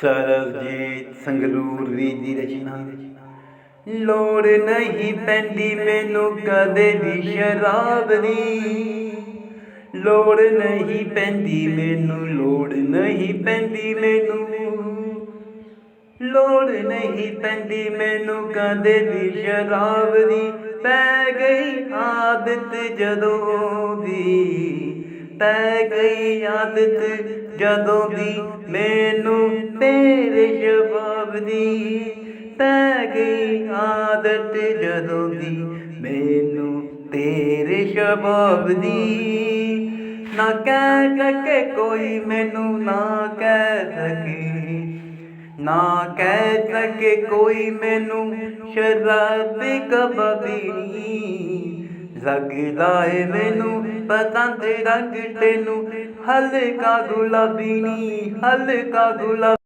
ਸਰਬਜੀਤ ਸੰਗਰੂਰ ਵੀ ਦੀ ਰਚਨਾ। ਲੋੜ ਨਹੀਂ ਪੈਂਦੀ ਮੈਨੂੰ ਕਦੇ ਵੀ ਸ਼ਰਾਬ ਦੀ। ਲੋੜ ਨਹੀਂ ਪੈਂਦੀ ਮੈਨੂੰ, ਲੋੜ ਨਹੀਂ ਪੈਂਦੀ ਮੈਨੂੰ। ਲੋੜ ਨਹੀਂ ਪੈਂਦੀ ਮੈਨੂੰ ਕਦੇ ਵੀ ਸ਼ਰਾਬ ਦੀ। ਪੈ ਗਈ ਆਦਤ ਜਦੋਂ ਦੀ। ਪੈ ਗਈ ਆਦਤ ਜਦੋਂ ਦੀ ਮੈਨੂੰ ਤੇਰੇ ਸ਼ਬਾਬ ਦੀ ਪੈ ਗਈ ਆਦਤ ਜਦੋਂ ਦੀ ਮੈਨੂੰ ਤੇਰੇ ਸ਼ਬਾਬ ਦੀ। ਨਾ ਕਹਿ ਸਕੇ ਕੋਈ ਮੈਨੂੰ, ਨਾ ਕਹਿ ਸਕੇ। ਨਾ ਕਹਿ ਸਕੇ ਕੋਈ ਮੈਨੂੰ ਸ਼ਰਾਬੀ ਕਬਾਬੀ ਲੱਗਦਾ ਏ ਮੈਨੂੰ ਪਤੰਦ ਰੰਗ ਤੈਨੂੰ ਹਲਕਾ ਗੁਲਾਬੀ ਨੀ, ਹਲਕਾ ਗੁਲਾਬੀ